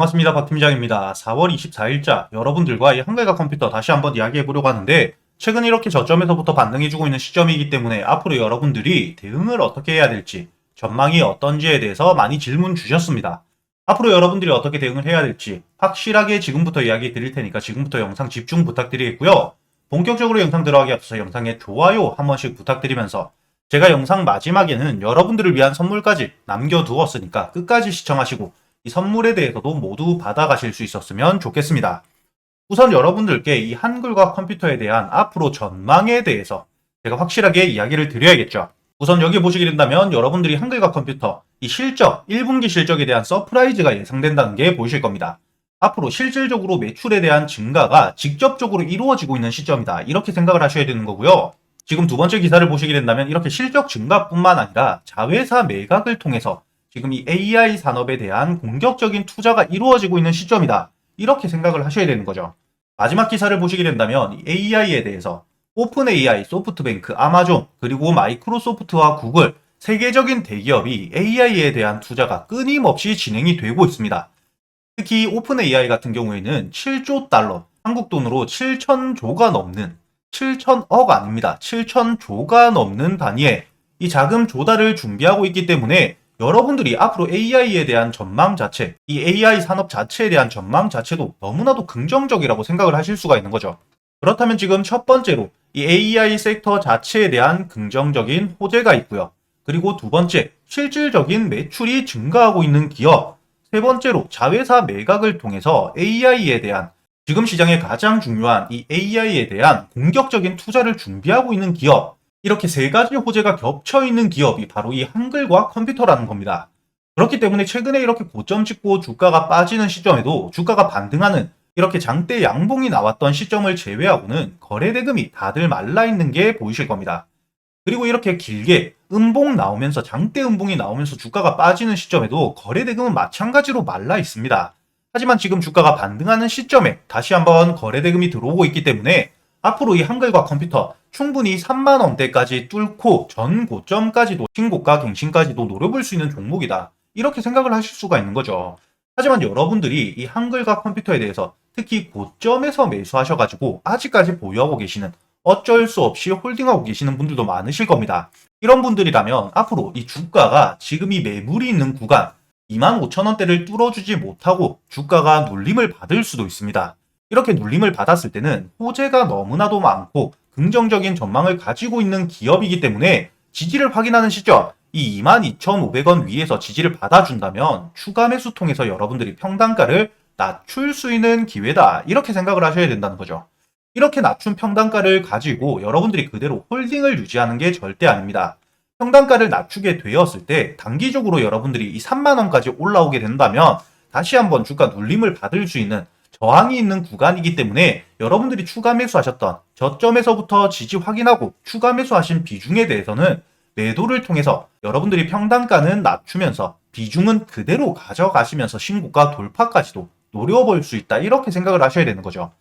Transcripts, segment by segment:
반갑습니다. 박 팀장입니다. 4월 24일자 여러분들과 이 한글과 컴퓨터 다시 한번 이야기해 보려고 하는데 최근 이렇게 저점에서부터 반등해주고 있는 시점이기 때문에 앞으로 여러분들이 대응을 어떻게 해야 될지 전망이 어떤지에 대해서 많이 질문 주셨습니다. 앞으로 여러분들이 어떻게 대응을 해야 될지 확실하게 지금부터 이야기 드릴 테니까 지금부터 영상 집중 부탁드리겠고요. 본격적으로 영상 들어가기 앞서서 영상에 좋아요 한 번씩 부탁드리면서 제가 영상 마지막에는 여러분들을 위한 선물까지 남겨두었으니까 끝까지 시청하시고 이 선물에 대해서도 모두 받아가실 수 있었으면 좋겠습니다. 우선 여러분들께 이 한글과 컴퓨터에 대한 앞으로 전망에 대해서 제가 확실하게 이야기를 드려야겠죠. 우선 여기 보시게 된다면 여러분들이 한글과 컴퓨터 이 실적, 1분기 실적에 대한 서프라이즈가 예상된다는 게 보이실 겁니다. 앞으로 실질적으로 매출에 대한 증가가 직접적으로 이루어지고 있는 시점이다. 이렇게 생각을 하셔야 되는 거고요. 지금 두 번째 기사를 보시게 된다면 이렇게 실적 증가뿐만 아니라 자회사 매각을 통해서 지금 이 AI 산업에 대한 공격적인 투자가 이루어지고 있는 시점이다. 이렇게 생각을 하셔야 되는 거죠. 마지막 기사를 보시게 된다면 이 AI에 대해서 오픈 AI, 소프트뱅크, 아마존, 그리고 마이크로소프트와 구글 세계적인 대기업이 AI에 대한 투자가 끊임없이 진행이 되고 있습니다. 특히 오픈 AI 같은 경우에는 7조 달러, 한국 돈으로 7천조가 넘는 7천억 아닙니다. 7천조가 넘는 단위의 이 자금 조달을 준비하고 있기 때문에 여러분들이 앞으로 AI에 대한 전망 자체, 이 AI 산업 자체에 대한 전망 자체도 너무나도 긍정적이라고 생각을 하실 수가 있는 거죠. 그렇다면 지금 첫 번째로 이 AI 섹터 자체에 대한 긍정적인 호재가 있고요. 그리고 두 번째, 실질적인 매출이 증가하고 있는 기업. 세 번째로 자회사 매각을 통해서 AI에 대한 지금 시장에 가장 중요한 이 AI에 대한 공격적인 투자를 준비하고 있는 기업. 이렇게 세 가지 호재가 겹쳐 있는 기업이 바로 이 한글과 컴퓨터라는 겁니다. 그렇기 때문에 최근에 이렇게 고점 찍고 주가가 빠지는 시점에도 주가가 반등하는 이렇게 장대 양봉이 나왔던 시점을 제외하고는 거래 대금이 다들 말라 있는 게 보이실 겁니다. 그리고 이렇게 길게 음봉 나오면서 장대 음봉이 나오면서 주가가 빠지는 시점에도 거래 대금은 마찬가지로 말라 있습니다. 하지만 지금 주가가 반등하는 시점에 다시 한번 거래 대금이 들어오고 있기 때문에 앞으로 이 한글과 컴퓨터 충분히 3만 원대까지 뚫고 전 고점까지도 신고가 갱신까지도 노려볼 수 있는 종목이다. 이렇게 생각을 하실 수가 있는 거죠. 하지만 여러분들이 이 한글과 컴퓨터에 대해서 특히 고점에서 매수하셔가지고 아직까지 보유하고 계시는 어쩔 수 없이 홀딩하고 계시는 분들도 많으실 겁니다. 이런 분들이라면 앞으로 이 주가가 지금 이 매물이 있는 구간 25,000원대를 뚫어주지 못하고 주가가 눌림을 받을 수도 있습니다. 이렇게 눌림을 받았을 때는 호재가 너무나도 많고 긍정적인 전망을 가지고 있는 기업이기 때문에 지지를 확인하는 시점 이 22,500원 위에서 지지를 받아준다면 추가 매수 통해서 여러분들이 평단가를 낮출 수 있는 기회다 이렇게 생각을 하셔야 된다는 거죠. 이렇게 낮춘 평단가를 가지고 여러분들이 그대로 홀딩을 유지하는 게 절대 아닙니다. 평단가를 낮추게 되었을 때 단기적으로 여러분들이 이 3만원까지 올라오게 된다면 다시 한번 주가 눌림을 받을 수 있는 저항이 있는 구간이기 때문에 여러분들이 추가 매수하셨던 저점에서부터 지지 확인하고 추가 매수하신 비중에 대해서는 매도를 통해서 여러분들이 평단가는 낮추면서 비중은 그대로 가져가시면서 신고가 돌파까지도 노려볼 수 있다 이렇게 생각을 하셔야 되는 거죠.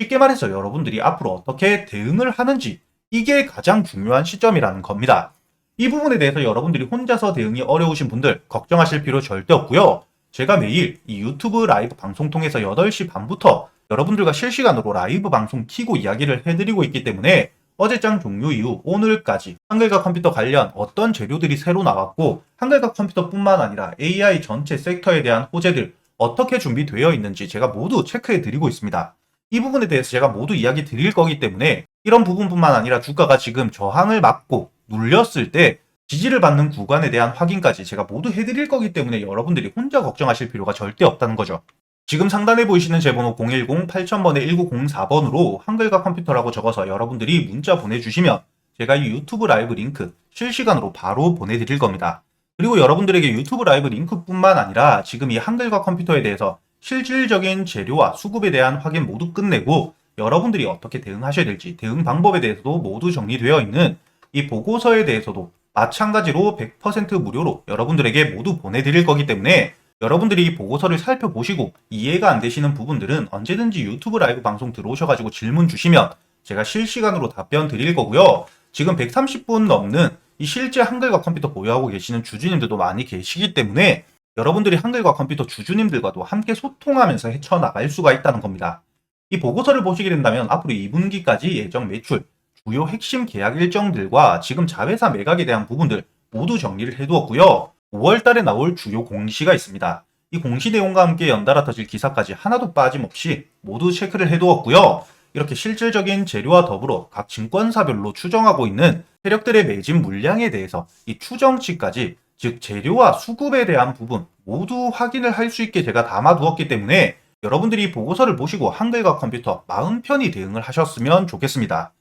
쉽게 말해서 여러분들이 앞으로 어떻게 대응을 하는지 이게 가장 중요한 시점이라는 겁니다. 이 부분에 대해서 여러분들이 혼자서 대응이 어려우신 분들 걱정하실 필요 절대 없고요. 제가 매일 이 유튜브 라이브 방송 통해서 8시 반부터 여러분들과 실시간으로 라이브 방송 키고 이야기를 해드리고 있기 때문에 어제장 종료 이후 오늘까지 한글과 컴퓨터 관련 어떤 재료들이 새로 나왔고 한글과 컴퓨터뿐만 아니라 AI 전체 섹터에 대한 호재들 어떻게 준비되어 있는지 제가 모두 체크해 드리고 있습니다. 이 부분에 대해서 제가 모두 이야기 드릴 거기 때문에 이런 부분뿐만 아니라 주가가 지금 저항을 맞고 눌렸을 때 지지를 받는 구간에 대한 확인까지 제가 모두 해드릴 거기 때문에 여러분들이 혼자 걱정하실 필요가 절대 없다는 거죠. 지금 상단에 보이시는 제 번호 010-8000번에 1904번으로 한글과 컴퓨터라고 적어서 여러분들이 문자 보내주시면 제가 이 유튜브 라이브 링크 실시간으로 바로 보내드릴 겁니다. 그리고 여러분들에게 유튜브 라이브 링크뿐만 아니라 지금 이 한글과 컴퓨터에 대해서 실질적인 재료와 수급에 대한 확인 모두 끝내고 여러분들이 어떻게 대응하셔야 될지 대응 방법에 대해서도 모두 정리되어 있는 이 보고서에 대해서도 마찬가지로 100% 무료로 여러분들에게 모두 보내드릴 거기 때문에 여러분들이 이 보고서를 살펴보시고 이해가 안 되시는 부분들은 언제든지 유튜브 라이브 방송 들어오셔가지고 질문 주시면 제가 실시간으로 답변 드릴 거고요. 지금 130분 넘는 이 실제 한글과 컴퓨터 보유하고 계시는 주주님들도 많이 계시기 때문에 여러분들이 한글과 컴퓨터 주주님들과도 함께 소통하면서 헤쳐나갈 수가 있다는 겁니다. 이 보고서를 보시게 된다면 앞으로 2분기까지 예정 매출, 주요 핵심 계약 일정들과 지금 자회사 매각에 대한 부분들 모두 정리를 해두었고요. 5월 달에 나올 주요 공시가 있습니다. 이 공시 내용과 함께 연달아 터질 기사까지 하나도 빠짐없이 모두 체크를 해두었고요. 이렇게 실질적인 재료와 더불어 각 증권사별로 추정하고 있는 세력들의 매진 물량에 대해서 이 추정치까지 즉 재료와 수급에 대한 부분 모두 확인을 할 수 있게 제가 담아두었기 때문에 여러분들이 보고서를 보시고 한글과 컴퓨터 마음 편히 대응을 하셨으면 좋겠습니다.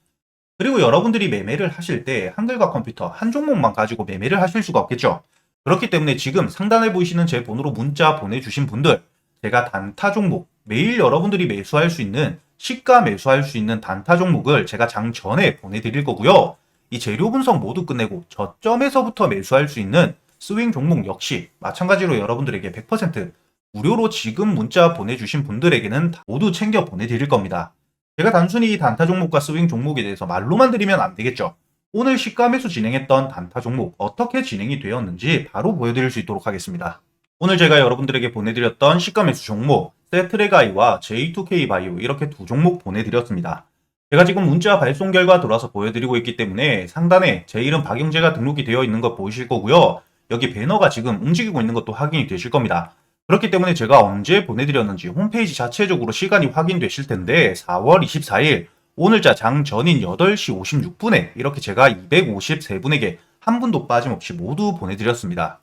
그리고 여러분들이 매매를 하실 때 한글과 컴퓨터 한 종목만 가지고 매매를 하실 수가 없겠죠. 그렇기 때문에 지금 상단에 보이시는 제 번호로 문자 보내주신 분들 제가 단타 종목 매일 여러분들이 매수할 수 있는 시가 매수할 수 있는 단타 종목을 제가 장 전에 보내드릴 거고요. 이 재료 분석 모두 끝내고 저점에서부터 매수할 수 있는 스윙 종목 역시 마찬가지로 여러분들에게 100% 무료로 지금 문자 보내주신 분들에게는 모두 챙겨 보내드릴 겁니다. 제가 단순히 이 단타 종목과 스윙 종목에 대해서 말로만 드리면 안 되겠죠. 오늘 시가 매수 진행했던 단타 종목 어떻게 진행이 되었는지 바로 보여드릴 수 있도록 하겠습니다. 오늘 제가 여러분들에게 보내드렸던 시가 매수 종목 세트레가이와 J2K 바이오 이렇게 두 종목 보내드렸습니다. 제가 지금 문자 발송 결과 돌아서 보여드리고 있기 때문에 상단에 제 이름 박영재가 등록이 되어 있는 거 보이실 거고요. 여기 배너가 지금 움직이고 있는 것도 확인이 되실 겁니다. 그렇기 때문에 제가 언제 보내드렸는지 홈페이지 자체적으로 시간이 확인되실 텐데 4월 24일 오늘자 장 전인 8시 56분에 이렇게 제가 253분에게 한 분도 빠짐없이 모두 보내드렸습니다.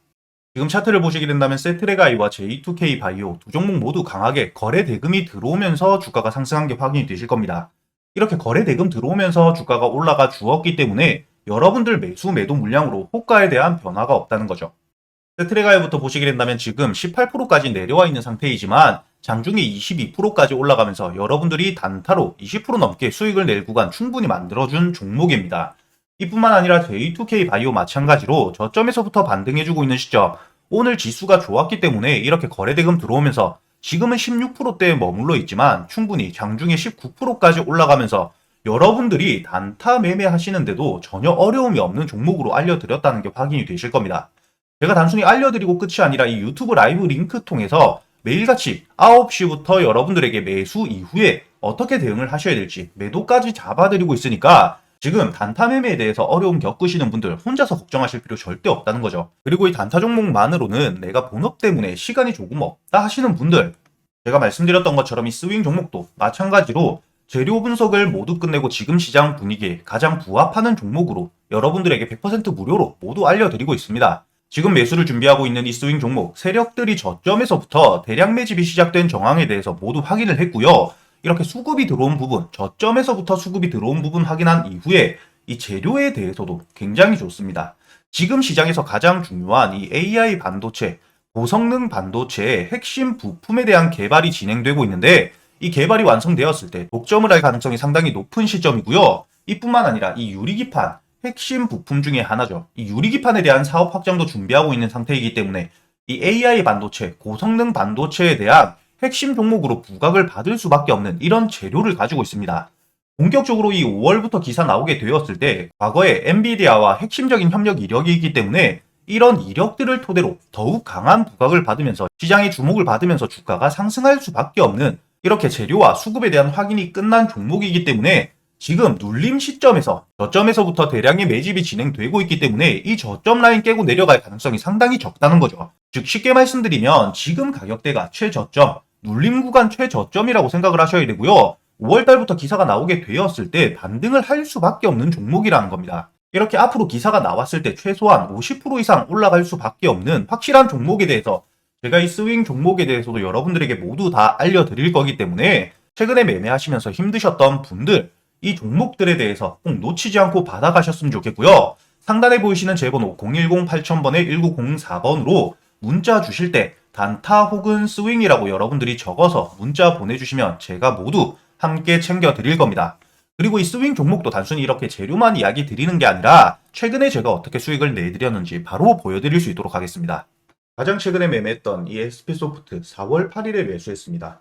지금 차트를 보시게 된다면 세트레가이와 J2K 바이오 두 종목 모두 강하게 거래 대금이 들어오면서 주가가 상승한 게 확인이 되실 겁니다. 이렇게 거래 대금 들어오면서 주가가 올라가 주었기 때문에 여러분들 매수 매도 물량으로 호가에 대한 변화가 없다는 거죠. 세트레가이부터 보시게 된다면 지금 18%까지 내려와 있는 상태이지만 장중에 22%까지 올라가면서 여러분들이 단타로 20% 넘게 수익을 낼 구간 충분히 만들어준 종목입니다. 이뿐만 아니라 J2K 바이오 마찬가지로 저점에서부터 반등해주고 있는 시점 오늘 지수가 좋았기 때문에 이렇게 거래대금 들어오면서 지금은 16%대에 머물러 있지만 충분히 장중에 19%까지 올라가면서 여러분들이 단타 매매하시는데도 전혀 어려움이 없는 종목으로 알려드렸다는 게 확인이 되실 겁니다. 제가 단순히 알려드리고 끝이 아니라 이 유튜브 라이브 링크 통해서 매일같이 9시부터 여러분들에게 매수 이후에 어떻게 대응을 하셔야 될지 매도까지 잡아드리고 있으니까 지금 단타 매매에 대해서 어려움 겪으시는 분들 혼자서 걱정하실 필요 절대 없다는 거죠. 그리고 이 단타 종목만으로는 내가 본업 때문에 시간이 조금 없다 하시는 분들 제가 말씀드렸던 것처럼 이 스윙 종목도 마찬가지로 재료 분석을 모두 끝내고 지금 시장 분위기에 가장 부합하는 종목으로 여러분들에게 100% 무료로 모두 알려드리고 있습니다. 지금 매수를 준비하고 있는 이 스윙 종목 세력들이 저점에서부터 대량 매집이 시작된 정황에 대해서 모두 확인을 했고요. 이렇게 수급이 들어온 부분, 저점에서부터 수급이 들어온 부분 확인한 이후에 이 재료에 대해서도 굉장히 좋습니다. 지금 시장에서 가장 중요한 이 AI 반도체, 고성능 반도체의 핵심 부품에 대한 개발이 진행되고 있는데 이 개발이 완성되었을 때 독점을 할 가능성이 상당히 높은 시점이고요. 이뿐만 아니라 이 유리기판, 핵심 부품 중에 하나죠. 이 유리기판에 대한 사업 확장도 준비하고 있는 상태이기 때문에 이 AI 반도체, 고성능 반도체에 대한 핵심 종목으로 부각을 받을 수밖에 없는 이런 재료를 가지고 있습니다. 본격적으로 이 5월부터 기사 나오게 되었을 때 과거에 엔비디아와 핵심적인 협력 이력이 있기 때문에 이런 이력들을 토대로 더욱 강한 부각을 받으면서 시장의 주목을 받으면서 주가가 상승할 수밖에 없는 이렇게 재료와 수급에 대한 확인이 끝난 종목이기 때문에 지금 눌림 시점에서 저점에서부터 대량의 매집이 진행되고 있기 때문에 이 저점 라인 깨고 내려갈 가능성이 상당히 적다는 거죠. 즉 쉽게 말씀드리면 지금 가격대가 최저점, 눌림 구간 최저점이라고 생각을 하셔야 되고요. 5월 달부터 기사가 나오게 되었을 때 반등을 할 수밖에 없는 종목이라는 겁니다. 이렇게 앞으로 기사가 나왔을 때 최소한 50% 이상 올라갈 수밖에 없는 확실한 종목에 대해서 제가 이 스윙 종목에 대해서도 여러분들에게 모두 다 알려드릴 거기 때문에 최근에 매매하시면서 힘드셨던 분들 이 종목들에 대해서 꼭 놓치지 않고 받아가셨으면 좋겠고요. 상단에 보이시는 제 번호 010-8000번에 1904번으로 문자 주실 때 단타 혹은 스윙이라고 여러분들이 적어서 문자 보내주시면 제가 모두 함께 챙겨 드릴 겁니다. 그리고 이 스윙 종목도 단순히 이렇게 재료만 이야기 드리는 게 아니라 최근에 제가 어떻게 수익을 내드렸는지 바로 보여드릴 수 있도록 하겠습니다. 가장 최근에 매매했던 이 SP소프트 4월 8일에 매수했습니다.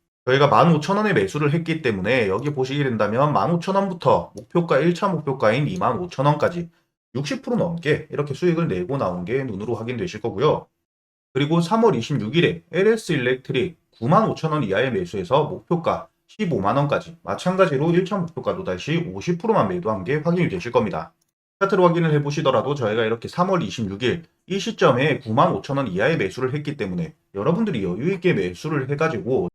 저희가 15,000원에 매수를 했기 때문에 여기 보시게 된다면 15,000원부터 목표가 1차 목표가인 25,000원까지 60% 넘게 이렇게 수익을 내고 나온 게 눈으로 확인되실 거고요. 그리고 3월 26일에 LS 일렉트릭 95,000원 이하의 매수해서 목표가 15만원까지 마찬가지로 1차 목표가도 다시 50%만 매도한 게 확인이 되실 겁니다. 차트로 확인을 해보시더라도 저희가 이렇게 3월 26일 이 시점에 95,000원 이하의 매수를 했기 때문에 여러분들이 여유있게 매수를 해가지고